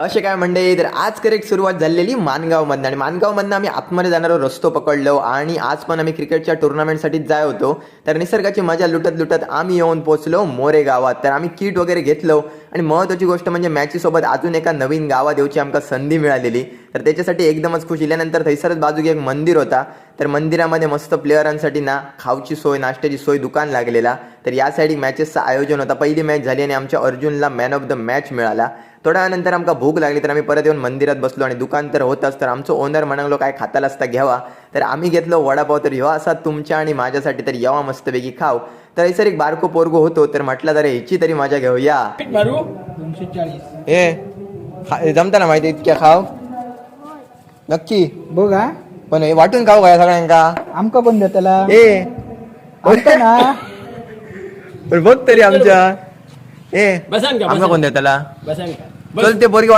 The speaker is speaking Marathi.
असे काय म्हणते तर आज करेक्ट सुरुवात झालेली मानगावमधनं आणि मानगावमधनं आम्ही आतमध्ये जाणारा रस्तो पकडलो. आणि आज पण आम्ही क्रिकेटच्या टुर्नामेंटसाठी जाय होतो. तर निसर्गाची मजा लुटत लुटत आम्ही येऊन पोचलो मोरे गावात. तर आम्ही किट वगैरे घेतलो. आणि महत्त्वाची गोष्ट म्हणजे मॅचीसोबत अजून एका नवीन गावात येऊची आमका संधी मिळालेली. तर त्याच्यासाठी एकदमच खुश. इल्यानंतर थैसरच बाजूक एक मंदिर होता. तर मंदिरामध्ये मस्त प्लेयरांसाठी ना खाऊची सोय नाश्त्याची सोय दुकान लागलेला. तर या साईड मॅचेसचं आयोजन होता. पहिली मॅच झाली आणि आमच्या अर्जुनला मॅन ऑफ द मॅच मिळाला. थोड्या वेळानंतर आमका भूक लागली तर आम्ही परत येऊन मंदिरात बसलो आणि दुकान तर होतच तर आमचं ओनर म्हणालो काय खाताला असता घ्यावा. तर आम्ही घेतलो वडापाव तर ह्यो असा तुमच्या आणि माझ्यासाठी तर यावा मस्तपैकी खाव तर सर एक बारको पोरगो होतो तर म्हटलं तर ह्याची तरी मजा घेऊया मारू दोनशे चाळीस ए खा- जमता ना माहिती इतक्या खाव? नक्की. बघा पण हे वाटून खाऊ काय सगळ्यांका? आमका कोण देतला? ए. ना. पण बघ तरी आमच्या. ए बसान का बसान कोण देताला? बसान का. चल ते पोरगी